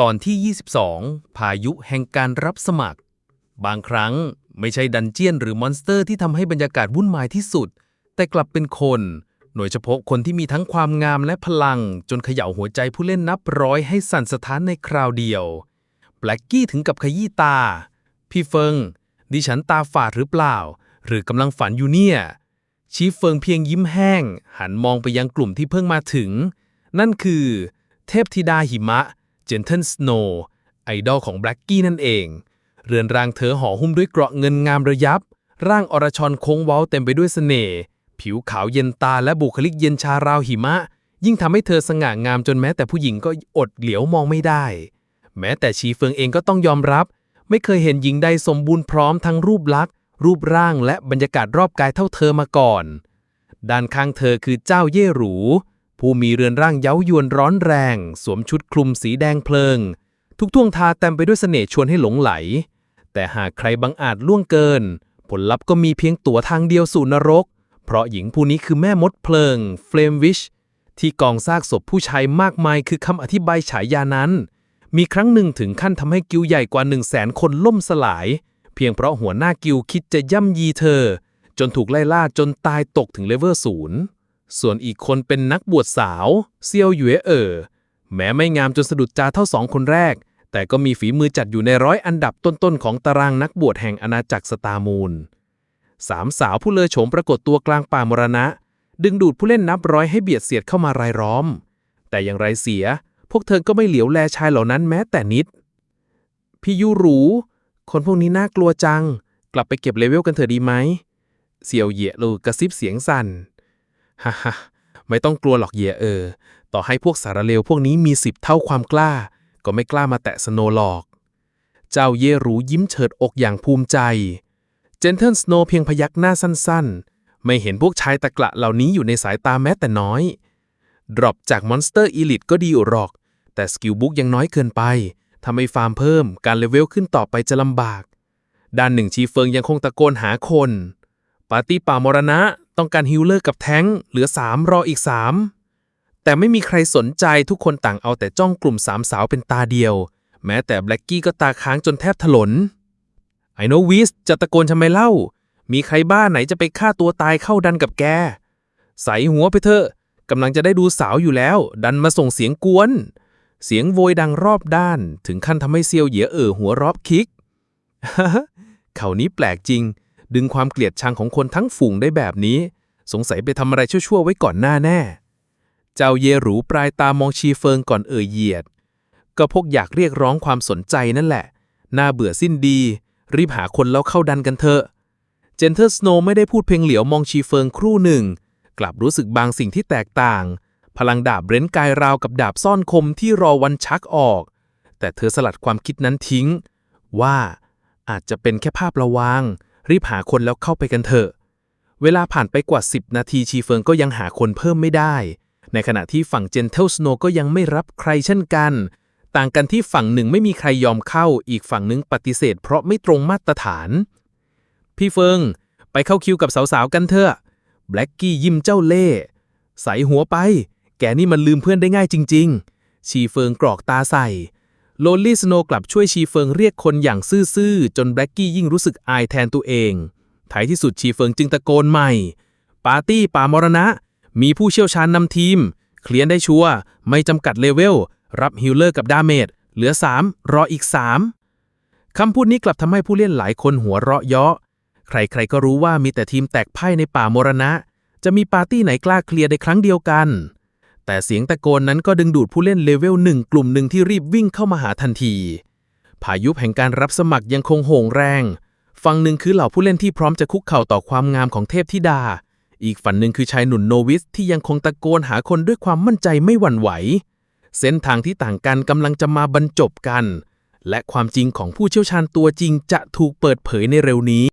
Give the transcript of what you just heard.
ตอนที่ 22 พายุแห่งการรับสมัคร บางครั้งไม่ใช่ดันเจียนหรือมอนสเตอร์ที่ทำให้บรรยากาศวุ่นวายที่สุด แต่กลับเป็นคนโดยเฉพาะคนที่มีทั้งความงามและพลัง จนเขย่าหัวใจผู้เล่นนับร้อยให้สั่นสะท้านในคราวเดียว แบล็กกี้ถึงกับขยี้ตา พี่เฟิง ดิฉันตาฝาดหรือเปล่า หรือกำลังฝันอยู่เนี่ยชีเฟิงเพียงยิ้มแห้ง หันมองไปยังกลุ่มที่เพิ่งมาถึง นั่นคือ เทพธิดาหิมะ เจนเทนสโนว์ไอดอลของแบล็กกี้นั่นเอง เรือนร่างเธอห่อหุ้มด้วยเกราะเงินงามระยับ ร่างอรชรโค้งเว้าเต็มไปด้วยเสน่ห์ผิวขาวเย็นตาและบุคลิกเย็นชาราวหิมะ ยิ่งทำให้เธอสง่างามจนแม้แต่ผู้หญิงก็อดเหลียวมองไม่ได้ แม้แต่ชีเฟิงเองก็ต้องยอมรับ ไม่เคยเห็นหญิงใดสมบูรณ์พร้อมทั้งรูปลักษณ์รูปร่างและบรรยากาศรอบกายเท่าเธอมาก่อน ด้านข้างเธอคือเจ้าเย่หรู ผู้มีเรือนร่างเย้ายวนร้อนแรง สวมชุดคลุมสีแดงเพลิง ทุกท่วงทาเต็มไปด้วยเสน่ห์ชวนให้หลงไหล แต่หากใครบังอาจล่วงเกิน ผลลัพธ์ก็มีเพียงตั๋วทางเดียวสู่นรก เพราะหญิงผู้นี้คือแม่มดเพลิงเฟลมวิชที่กองซากศพผู้ชายมากมายคือคำอธิบายฉายานั้น มีครั้งหนึ่งถึงขั้นทำให้กิวใหญ่กว่า1 0 0 0 0แสนคนล่มสลาย เพียงเพราะหัวหน้ากิวคิดจะย่ำยีเธอ จนถูกไล่ล่าจนตายตกถึงเลเวลศูนย์ ส่วนอีกคนเป็นนักบวชสาว เซียวหยวยเอ๋อแม้ไม่งามจนสะดุดตาเท่าสองคนแรก แต่ก็มีฝีมือจัดอยู่ในร้อยอันดับต้นๆ ของตารางนักบวชแห่งอาณาจักรสตามูลสามสาวผู้เลอโฉมปรากฏตัวกลางป่ามรณะ ดึงดูดผู้เล่นนับร้อยให้เบียดเสียดเข้ามารายล้อม แต่อย่างไรเสีย พวกเธอก็ไม่เหลียวแลชายเหล่านั้นแม้แต่นิด พี่ยูหรูคนพวกนี้น่ากลัวจัง กลับไปเก็บเลเวลกันเถอะดีไหม เสี่ยวเหยะลูกระซิบเสียงสั่น ฮ่าฮ่าไม่ต้องกลัวหรอกเหยเออ ต่อให้พวกสารเลวพวกนี้มีสิบเท่าความกล้า ก็ไม่กล้ามาแตะสโนหรอก เจ้าเยรูยิ้มเฉิดอกอย่างภูมิใจ เจนเทิลสโนเพียงพยักหน้าสั้นๆ ไม่เห็นพวกชายตะกละเหล่านี้อยู่ในสายตาแม้แต่น้อย ดรอปจากมอนสเตอร์อีลิทก็ดีอยู่หรอก แต่สกิลบุ๊กยังน้อยเกินไปทำให้ฟาร์มเพิ่มการเลเวลขึ้นต่อไปจะลำบาก ด้านหนึ่งชีเฟิงยังคงตะโกนหาคน ปาร์ตี้ป่ามรณะ ต้องการฮิลเลอร์กับแท้งเหลือ 3 รออีก 3 แต่ไม่มีใครสนใจทุกคนต่างเอาแต่จ้องกลุ่มสามสาวเป็นตาเดียว แม้แต่แบล็กกี้ก็ตาค้างจนแทบถลนไอโนวิสจะตะโกนทำไมเล่า มีใครบ้าไหนจะไปฆ่าตัวตายเข้าดันกับแก ใส่หัวไปเถอะกำลังจะได้ดูสาวอยู่แล้ว ดันมาส่งเสียงกวน เสียงโวยดังรอบด้าน ถึงขั้นทำให้เซียวเหยียเอ่อหัวรอบคิกเขานี้แปลกจริง ดึงความเกลียดชังของคนทั้งฝูงได้แบบนี้ สงสัยไปทำอะไรชั่วๆไว้ก่อนหน้าแน่ เจ้าเยหรูปลายตามองชีเฟิงก่อนเอ่ยเหยียด ก็พวกอยากเรียกร้องความสนใจนั่นแหละ น่าเบื่อสิ้นดี รีบหาคนแล้วเข้าดันกันเถอะ เจนเทอร์สโนไม่ได้พูดเพียงเหลียวมองชีเฟิงครู่หนึ่ง กลับรู้สึกบางสิ่งที่แตกต่าง พลังดาบเร้นกายราวกับดาบซ่อนคมที่รอวันชักออก แต่เธอสลัดความคิดนั้นทิ้ง ว่าอาจจะเป็นแค่ภาพระวาง รีบหาคนแล้วเข้าไปกันเถอะ เวลาผ่านไปกว่า 10 นาทีชีเฟิงก็ยังหาคนเพิ่มไม่ได้ ในขณะที่ฝั่งเจนเทลสโนก็ยังไม่รับใครเช่นกัน ต่างกันที่ฝั่งหนึ่งไม่มีใครยอมเข้า อีกฝั่งหนึ่งปฏิเสธ เพราะไม่ตรงมาตรฐาน พี่เฟิง ไปเข้าคิวกับสาวๆกันเถอะ แบล็กกี้ยิ้มเจ้าเล่ห์ใส่หัวไป แกนี่มันลืมเพื่อนได้ง่ายจริง ๆ ชีเฟิงกรอกตาใส่ โลลี่สโนกลับช่วยชีเฟิงเรียกคนอย่างซื่อๆ จนแบล็กกี้ยิ่งรู้สึกอายแทนตัวเองท้ายที่สุดชีเฟิงจึงตะโกนใหม่ ปาร์ตี้ป่ามรณะ มีผู้เชี่ยวชาญนำทีม เคลียร์ได้ชัวร์ไม่จำกัดเลเวล รับฮิลเลอร์กับดาเมจ เหลือ 3 รออีก 3 คำพูดนี้กลับทำให้ผู้เล่นหลายคนหัวเราะเยาะ ใครๆก็รู้ว่ามีแต่ทีมแตกไพ่ในป่ามรณะ จะมีปาร์ตี้ไหนกล้าเคลียร์ในครั้งเดียวกัน แต่เสียงตะโกนนั้นก็ดึงดูดผู้เล่นเลเวลหนึ่งกลุ่มหนึ่งที่รีบวิ่งเข้ามาหาทันที พายุแห่งการรับสมัครยังคงโหงแรง ฝั่งหนึ่งคือเหล่าผู้เล่นที่พร้อมจะคุกเข่าต่อความงามของเทพธิดา อีกฝั่งหนึ่งคือชายหนุ่มโนวิสที่ยังคงตะโกนหาคนด้วยความมั่นใจไม่หวั่นไหว เส้นทางที่ต่างกันกำลังจะมาบรรจบกัน และความจริงของผู้เชี่ยวชาญตัวจริงจะถูกเปิดเผยในเร็วนี้